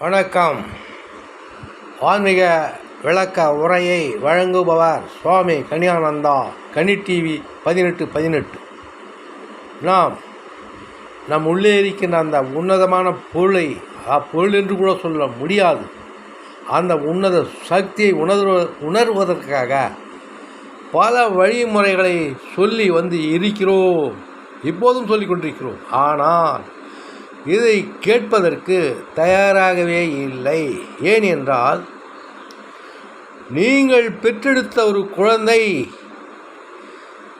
வணக்கம். ஆன்மீக விளக்க உரையை வழங்குபவர் சுவாமி கனியானந்தா கனி டிவி பதினெட்டு பதினெட்டு. நாம் நம் உள்ளே இருக்கின்ற அந்த உன்னதமான பொருளை அப்பொருள் என்று கூட சொல்ல முடியாது. அந்த உன்னத சக்தியை உணர்வ உணர்வதற்காக பல வழிமுறைகளை சொல்லி வந்து இருக்கிறோம். இப்போதும் சொல்லிக் கொண்டிருக்கிறோம். ஆனால் இதை கேட்பதற்கு தயாராகவே இல்லை. ஏன் என்றால் நீங்கள் பெற்றெடுத்த ஒரு குழந்தை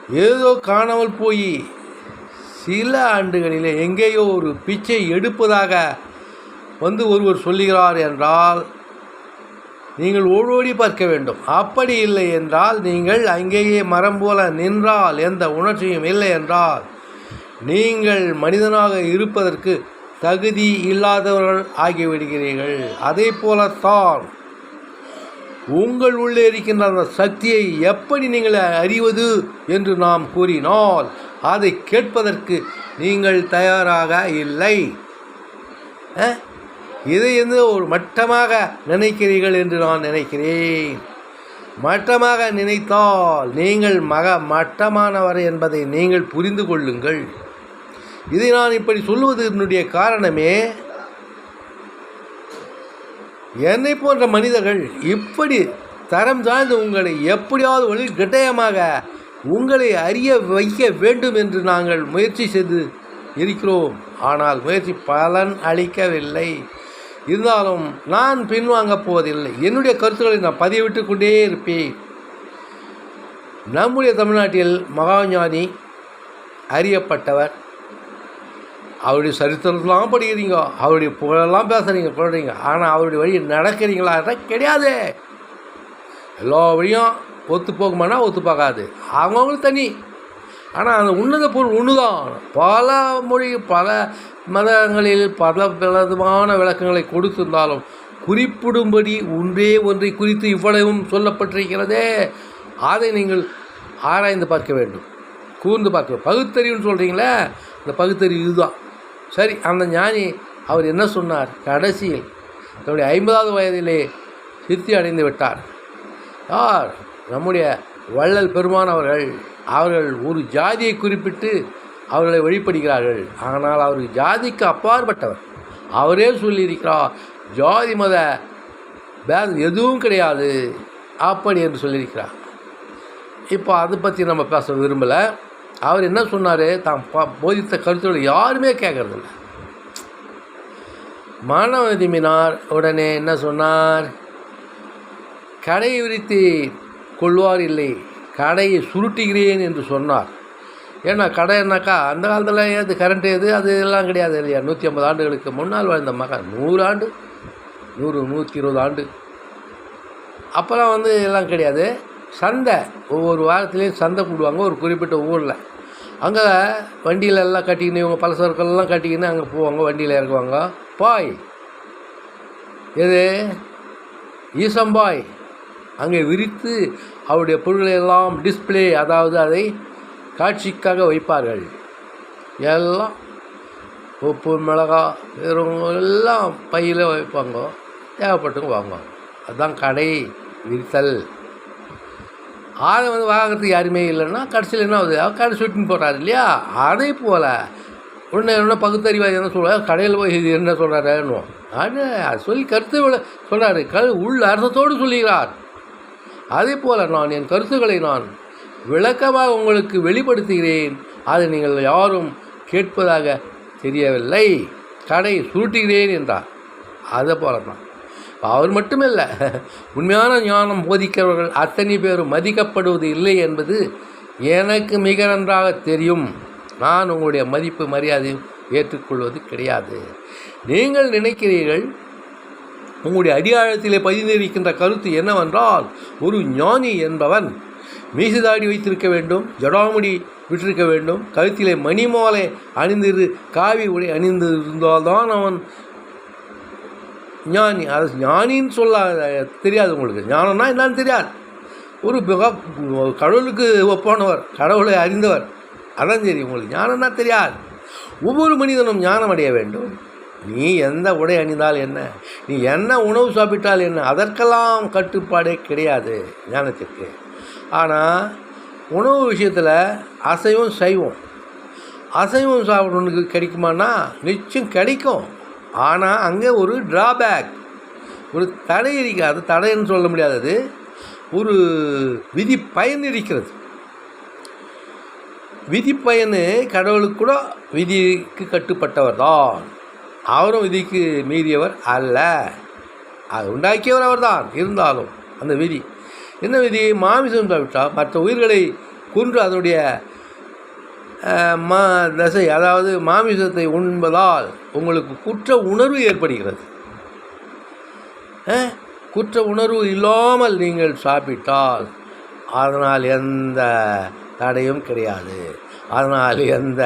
ஏதோ காணாமல் போய் சில ஆண்டுகளிலே எங்கேயோ ஒரு பிச்சை எடுப்பதாக வந்து ஒருவர் சொல்லுகிறார் என்றால் நீங்கள் ஓடோடி பார்க்க வேண்டும். அப்படி இல்லை என்றால் நீங்கள் அங்கேயே மரம் போல நின்றால் எந்த உணர்ச்சியும் இல்லை என்றால் நீங்கள் மனிதனாக இருப்பதற்கு தகுதி இல்லாதவர்கள் ஆகிவிடுகிறீர்கள். அதே போலத்தான் உங்கள் உள்ளே இருக்கின்ற அந்த சக்தியை எப்படி நீங்கள் அறிவது என்று நாம் கூறினால் அதை கேட்பதற்கு நீங்கள் தயாராக இல்லை. இதை வந்து ஒரு மட்டமாக நினைக்கிறீர்கள் என்று நான் நினைக்கிறேன். மட்டமாக நினைத்தால் நீங்கள் மக மட்டமானவர் என்பதை நீங்கள் புரிந்து கொள்ளுங்கள். இதை நான் இப்படி சொல்லுவதனுடைய காரணமே என்னை போன்ற மனிதர்கள் இப்படி தரம் சார்ந்து உங்களை எப்படியாவது வழி கட்டாயமாக உங்களை அறிய வைக்க வேண்டும் என்று நாங்கள் முயற்சி செய்து இருக்கிறோம். ஆனால் முயற்சி பலன் அளிக்கவில்லை. இருந்தாலும் நான் பின்வாங்கப் போவதில்லை. என்னுடைய கருத்துக்களை நான் பதிவிட்டு கொண்டே இருப்பேன். நம்முடைய தமிழ்நாட்டில் மகாஞானி அறியப்பட்டவர். அவருடைய சரித்திரத்தெல்லாம் படிக்கிறீங்க. அவருடைய புகழெல்லாம் பேசுகிறீங்க சொல்கிறீங்க ஆனால் அவருடைய வழி நடக்கிறீங்களா கிடையாது. எல்லா வழியும் ஒத்து போகுமானா ஒத்து பார்க்காது அவங்கவுங்களுக்கு தனி. ஆனால் அந்த உன்னத பொருள் ஒன்று தான் பல மொழி பல மதங்களில் பல விதமான விளக்கங்களை கொடுத்திருந்தாலும் குறிப்பிடும்படி ஒன்றே ஒன்றை குறித்து இவ்வளவும் சொல்லப்பட்டிருக்கிறதே. அதை நீங்கள் ஆராய்ந்து பார்க்க வேண்டும். கூர்ந்து பார்க்க பகுத்தறிவுன்னு சொல்கிறீங்களே இந்த பகுத்தறிவு இதுதான். சரி அந்த ஞானி அவர் என்ன சொன்னார்? கடைசியில் தன்னுடைய ஐம்பதாவது வயதிலே சித்தி அடைந்து விட்டார். யார்? நம்முடைய வள்ளல் பெருமான் அவர்கள். அவர்கள் ஒரு ஜாதியை குறிப்பிட்டு அவர்களை வழிபடுகிறார்கள் ஆனால் அவர் ஜாதிக்கு அப்பாற்பட்டவர். அவரே சொல்லியிருக்கிறார் ஜாதி மத பேதம் எதுவும் கிடையாது. அப்படி என்று சொல்லியிருக்கிறார். இப்போ அதை பற்றி நம்ம பேச விரும்பலை. அவர் என்ன சொன்னார்? தான் ப- போதித்த கருத்துக்களை யாருமே கேட்கறதில்ல மாணவ திரும்பினார் உடனே என்ன சொன்னார்? கடையை விரித்து கொள்வார் இல்லை கடையை சுருட்டுகிறேன் என்று சொன்னார். ஏன்னா கடைன்னாக்கா அந்த காலத்தில் ஏது கரண்ட் எது அது எல்லாம் கிடையாது இல்லையா? நூற்றி ஐம்பது ஆண்டுகளுக்கு முன்னால் வாழ்ந்த மகன். நூறு ஆண்டு நூறு நூற்றி இருபது ஆண்டு. அப்போல்லாம் வந்து எல்லாம் கிடையாது. சந்தை. ஒவ்வொரு வாரத்துலேயும் சந்தை கூடுவாங்க ஒரு குறிப்பிட்ட ஊரில். அங்கே வண்டியிலெல்லாம் கட்டிக்கின்னு இவங்க பலசரக்கெல்லாம் கட்டிக்கின்னு அங்கே போவாங்க வண்டியில் இறக்குவாங்க. பாய். எது? ஈசம்பாய். அங்கே விரித்து அவருடைய பொருள்களை எல்லாம் டிஸ்ப்ளே அதாவது அதை காட்சிக்காக வைப்பார்கள். எல்லாம் உப்பு மிளகா வெறும் எல்லாம் பையில் வைப்பாங்க. தேவைப்பட்டவங்க வாங்குவாங்க. அதுதான் கடை விரித்தல். அதை வந்து வாங்குறதுக்கு யாருமே இல்லைன்னா கடைசியில் என்ன ஆகுது? அவர் கடை சுட்டின்னு போகிறாரு இல்லையா? அதே போல் உடனே என்ன பகுத்தறிவாதி என்ன சொல்லுவார் கடையில் போய் இது என்ன சொல்கிறாருன்னு அது அது சொல்லி கருத்து சொல்கிறாரு க உள் அர்த்தத்தோடு சொல்லுகிறார். அதே போல் நான் என் கருத்துக்களை நான் விளக்கமாக உங்களுக்கு வெளிப்படுத்துகிறேன். அதை நீங்கள் யாரும் கேட்பதாக தெரியவில்லை. கடை சுருட்டுகிறேன் என்றார். அதை போல தான் அவர் மட்டுமில்லை உண்மையான ஞானம் போதிக்கிறவர்கள் அத்தனை பேரும் மதிக்கப்படுவது இல்லை என்பது எனக்கு மிக நன்றாக தெரியும். நான் உங்களுடைய மதிப்பு மரியாதை ஏற்றுக்கொள்வது கிடையாது. நீங்கள் நினைக்கிறீர்கள் உங்களுடைய அடியாழத்திலே பதிந்திருக்கின்ற கருத்து என்னவென்றால் ஒரு ஞானி என்பவன் மீசுதாடி வைத்திருக்க வேண்டும் ஜடாமுடி விட்டிருக்க வேண்டும் கழுத்திலே மணிமாலை அணிந்திரு காவி உடை அணிந்திருந்தால்தான் அவன் ஞானி அது ஞானின்னு சொல்ல தெரியாது உங்களுக்கு. ஞானம்னா என்னன்னு தெரியாது. ஒரு கடவுளுக்கு ஒப்பானவர் கடவுளை அறிந்தவர். அதான் தெரியும் உங்களுக்கு ஞானம்னா தெரியாது. ஒவ்வொரு மனிதனும் ஞானம் அடைய வேண்டும். நீ எந்த உடை அணிந்தால் என்ன? நீ என்ன உணவு சாப்பிட்டால் என்ன? அதற்கெல்லாம் கட்டுப்பாடே கிடையாது ஞானத்திற்கு. ஆனால் உணவு விஷயத்தில் அசைவம் சைவம் அசைவம் சாப்பிட்றவனுக்கு கிடைக்குமானா நிச்சயம் கிடைக்கும். ஆனால் அங்கே ஒரு ட்ராபேக் ஒரு தடை இருக்காது. தடைன்னு சொல்ல முடியாதது. ஒரு விதி பயன் இருக்கிறது. விதி பயனு கடவுளுக்கு கூட விதிக்கு கட்டுப்பட்டவர் தான். அவரும் விதிக்கு மீறியவர் அல்ல. அது உண்டாக்கியவர் அவர்தான். இருந்தாலும் அந்த விதி. என்ன விதி? மாமிசம் சாப்பிட்டால் மற்ற உயிர்களை கொன்று அதனுடைய மா தசை அதாவது மாமிசத்தை உண்பதால் உங்களுக்கு குற்ற உணர்வு ஏற்படுகிறது. குற்ற உணர்வு இல்லாமல் நீங்கள் சாப்பிட்டால் அதனால் எந்த தடையும் கிடையாது. அதனால் எந்த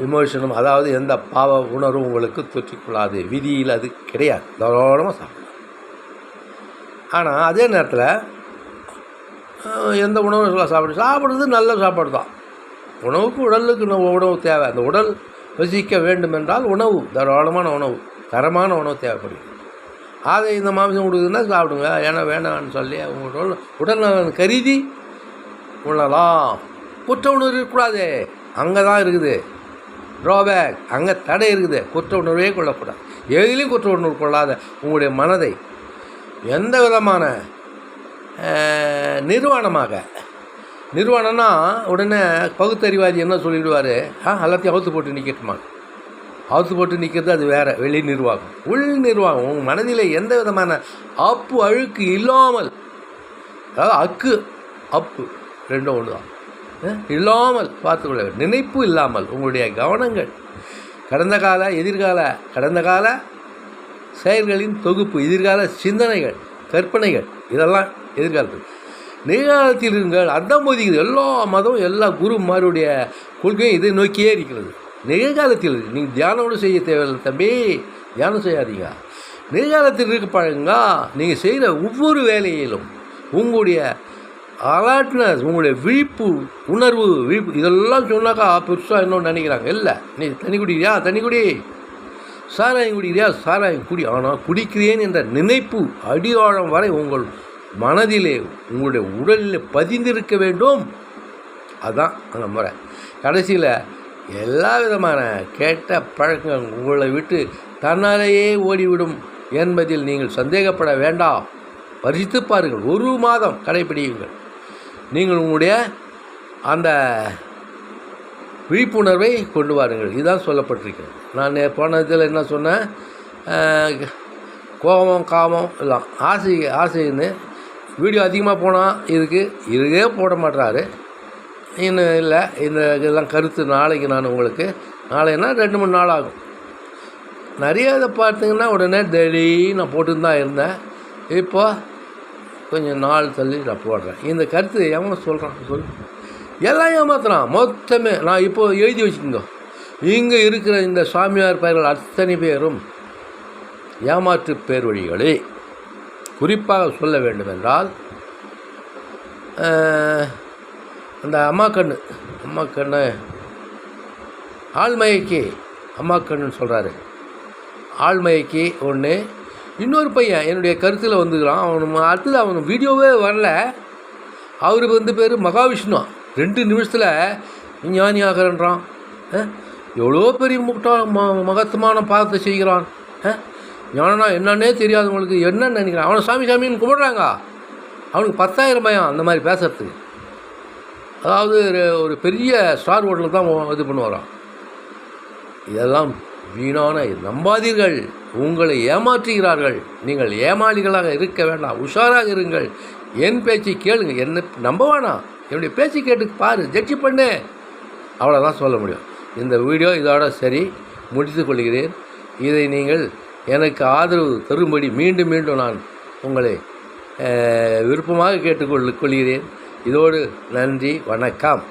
விமோசனம் அதாவது எந்த பாவ உணர்வும் உங்களுக்கு தொற்றிக்கொள்ளாது. விதியில் அது கிடையாது. தாராளமாக சாப்பிடலாம். ஆனால் அதே நேரத்தில் எந்த உணவு சாப்பிடு சாப்பிட்றது நல்ல சாப்பாடு தான் உணவுக்கு உடலுக்கு உணவு தேவை. அந்த உடல் வசிக்க வேண்டும் என்றால் உணவு தாராளமான உணவு தரமான உணவு தேவைப்படுது அதை இந்த மாமிசம் கொடுக்குதுன்னா சாப்பிடுங்க. ஏன்னா வேணாம்னு சொல்லி உங்கள் உடல் கருதி உண்ணலாம் குற்ற உணர்வு இருக்கக்கூடாது. அங்கே தான் இருக்குது. ட்ராபேக் அங்கே தடை இருக்குது. குற்ற உணர்வே கொள்ளக்கூடாது. எதிலையும் குற்ற உணர்வு கொள்ளாத உங்களுடைய மனதை எந்த விதமான நிர்வாணமாக. நிர்வாணம்னா உடனே பகுத்தறிவாதி என்ன சொல்லிவிடுவார் ஆ எல்லாத்தையும் அவுத்து போட்டு நிற்கட்டுமா அவுத்து போட்டு நிற்கிறது அது வேறு வெளி நிர்வாகம். உள் நிர்வாகம் உங்கள் மனதில் எந்த விதமான அப்பு அழுக்கு இல்லாமல் அதாவது அக்கு அப்பு ரெண்டும் ஒன்று தான் இல்லாமல் பார்த்துக்கொள்ள நினைப்பு இல்லாமல் உங்களுடைய கவனங்கள் கடந்த கால எதிர்கால கடந்த கால செயல்களின் தொகுப்பு எதிர்கால சிந்தனைகள் கற்பனைகள் இதெல்லாம் எதிர்காலத்தில். நிகழ்காலத்தில் இருங்கள் அதான் போதிக்குது. எல்லா மதம் எல்லா குருமாருடைய கொள்கையும் இதை நோக்கியே இருக்கிறது. நிகழ்காலத்தில் நீங்கள் தியானோடு செய்ய தேவையில்லை தம்பி. தியானம் செய்யாதீங்க. நிகழ்காலத்தில் இருக்க பழங்க நீங்கள் செய்கிற ஒவ்வொரு வேலையிலும் உங்களுடைய அலர்ட்னஸ் உங்களுடைய விழிப்பு உணர்வு விழிப்பு இதெல்லாம் சொன்னாக்கா பெருசாக இன்னொன்று நினைக்கிறாங்க. இல்லை நீ தண்ணி குடிக்கிறியா? தண்ணி குடி. சாராயம் குடிக்கிறியா? சாராயம் குடி. ஆனால் குடிக்கிறேன் என்ற நினைப்பு அடியாழம் வரை உங்கள் மனதிலே உங்களுடைய உடலில் பதிந்திருக்க வேண்டும். அதுதான் அந்த முறை. கடைசியில் எல்லா விதமான கெட்ட பழக்கங்கள் உங்களை விட்டு தன்னாலேயே ஓடிவிடும் என்பதில் நீங்கள் சந்தேகப்பட வேண்டாம். பரிசித்து பாருங்கள். ஒரு மாதம் கடைபிடியுங்கள். நீங்கள் உங்களுடைய அந்த விழிப்புணர்வை கொண்டு வாருங்கள். இதுதான் சொல்லப்பட்டிருக்கிறது. நான் போனதில் போன இதில் என்ன சொன்னேன்? கோபம் காமம் எல்லாம் ஆசை ஆசைன்னு வீடியோ அதிகமாக போனால் இதுக்கு இதுக்கே போட மாட்டாரு இன்னும் இல்லை இந்த இதெல்லாம் கருத்து நாளைக்கு நான் உங்களுக்கு நாளைன்னா ரெண்டு மூணு நாள் ஆகும். நிறைய இதை பார்த்தீங்கன்னா உடனே டெய்லி நான் போட்டுன்னு தான் இருந்தேன். இப்போ கொஞ்சம் நாள் தள்ளி நான் போடுறேன். இந்த கருத்து எவன் சொல்கிறான் சொல் எல்லாம் ஏமாத்துறான். மொத்தமே நான் இப்போ எழுதி வச்சுக்கோங்க. இங்கே இருக்கிற இந்த சாமியார் பெயர்கள் அத்தனை பேரும் ஏமாற்று பேர் வழிகளே குறிப்பாக சொல்ல வேண்டும் என்றால் அந்த அம்மா கண்ணு அம்மா கண்ணு ஆள்மயக்கி அம்மா கண்ணுன்னு சொல்கிறாரு ஆள்மயக்கி ஒன்று இன்னொரு பையன் என்னுடைய கருத்தில் வந்துக்கிறான். அவனு அடுத்தது அவன் வீடியோவே வரல. அவர் வந்து பேர் மகாவிஷ்ணு. ரெண்டு நிமிஷத்தில் ஞானி ஆகிறன்றான். எவ்வளோ பெரிய முட்டா ம மகத்துமான பாதத்தை செய்கிறான். அஹ், என்னன்னே தெரியாதவங்களுக்கு என்னன்னு நினைக்கிறான். அவனை சாமி சாமின்னு கும்பிடுறாங்க. அவனுக்கு பத்தாயிரம் பயம் அந்த மாதிரி பேசுறதுக்கு. அதாவது ஒரு- ஒரு பெரிய ஸ்டார் ஹோட்டலுக்கு தான் இது பண்ணுவாராம். இதெல்லாம் வீணான நம்பாதீர்கள். உங்களை ஏமாற்றுகிறார்கள். நீங்கள் ஏமாளிகளாக இருக்க வேண்டாம். உஷாராக இருங்கள். என் பேச்சை கேளுங்க. என்ன நம்ப வேணாம். என்னுடைய பேச்சு கேட்டு பாரு. ஜட்ஜி பண்ணு. அவ்வளோதான் சொல்ல முடியும். இந்த வீடியோ இதோட சரி. முடித்து கொள்கிறேன். இதை நீங்கள் எனக்கு ஆதரவு தரும்படி மீண்டும் மீண்டும் நான் உங்களை விருப்பமாக கேட்டுக்கொள் கொள்கிறேன். இதோடு நன்றி வணக்கம்.